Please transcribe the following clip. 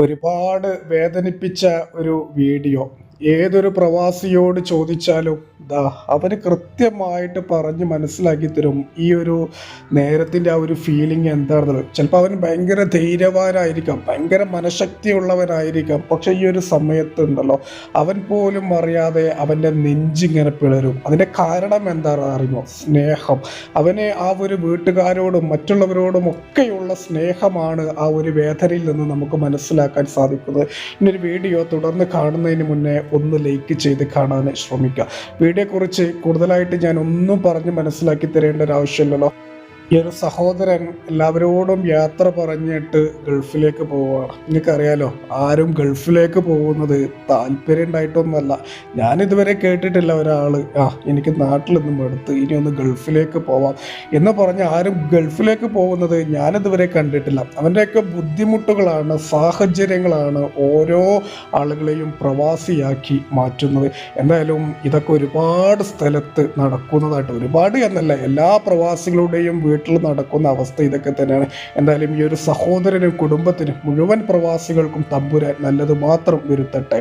ഒരുപാട് വേദനിപ്പിച്ച ഒരു വീഡിയോ. ഏതൊരു പ്രവാസിയോട് ചോദിച്ചാലും ദാ അവന് കൃത്യമായിട്ട് പറഞ്ഞ് മനസ്സിലാക്കി തരും. ഈ ഒരു നേരത്തിന്റെ ആ ഒരു ഫീലിംഗ് എന്താണെന്നുള്ളത്. ചിലപ്പോൾ അവൻ ഭയങ്കര ധൈര്യവാനായിരിക്കാം ഭയങ്കര മനഃശക്തിയുള്ളവനായിരിക്കാം. പക്ഷേ ഈ ഒരു സമയത്ത് ഉണ്ടല്ലോ അവൻ പോലും അറിയാതെ അവന്റെ നെഞ്ചിങ്ങനെ പിളരും. അതിന്റെ കാരണം എന്താണെന്ന് അറിയുമോ? സ്നേഹം. അവനെ ആ ഒരു വീട്ടുകാരോടും മറ്റുള്ളവരോടും ഒക്കെയുള്ള സ്നേഹമാണ് ആ ഒരു വേദനയിൽ നിന്ന് നമുക്ക് മനസ്സിലാക്കാൻ സാധിക്കുന്നത്. ഇന്നൊരു വീഡിയോ തുടർന്ന് കാണുന്നതിന് മുന്നേ ഒന്ന് ലൈക്ക് ചെയ്ത് കാണാൻ ശ്രമിക്കുക. വീഡിയോയെക്കുറിച്ച് കൂടുതലായിട്ട് ഞാൻ ഒന്നും പറഞ്ഞ് മനസ്സിലാക്കി തരേണ്ട ഒരു ആവശ്യമില്ലല്ലോ. ഈ ഒരു സഹോദരൻ എല്ലാവരോടും യാത്ര പറഞ്ഞിട്ട് ഗൾഫിലേക്ക് പോവുകയാണ്. എനിക്കറിയാലോ ആരും ഗൾഫിലേക്ക് പോകുന്നത് താല്പര്യം ഉണ്ടായിട്ടൊന്നുമല്ല. ഞാനിതുവരെ കേട്ടിട്ടില്ല ഒരാൾ ആ എനിക്ക് നാട്ടിൽ നിന്നും എടുത്ത് ഇനി ഒന്ന് ഗൾഫിലേക്ക് പോവാം എന്ന് പറഞ്ഞ് ആരും ഗൾഫിലേക്ക് പോകുന്നത് ഞാനിതുവരെ കണ്ടിട്ടില്ല. അവന്റെയൊക്കെ ബുദ്ധിമുട്ടുകളാണ് സാഹചര്യങ്ങളാണ് ഓരോ ആളുകളെയും പ്രവാസിയാക്കി മാറ്റുന്നത്. എന്തായാലും ഇതൊക്കെ ഒരുപാട് സ്ഥലത്ത് നടക്കുന്നതായിട്ട് ഒരുപാട് എന്നല്ല എല്ലാ പ്രവാസികളുടെയും വീട്ടിൽ നടക്കുന്ന അവസ്ഥ ഇതൊക്കെ തന്നെയാണ്. എന്തായാലും ഈ ഒരു സഹോദരനും കുടുംബത്തിനും മുഴുവൻ പ്രവാസികൾക്കും തമ്പുരാൻ നല്ലത് മാത്രം വരുത്തട്ടെ.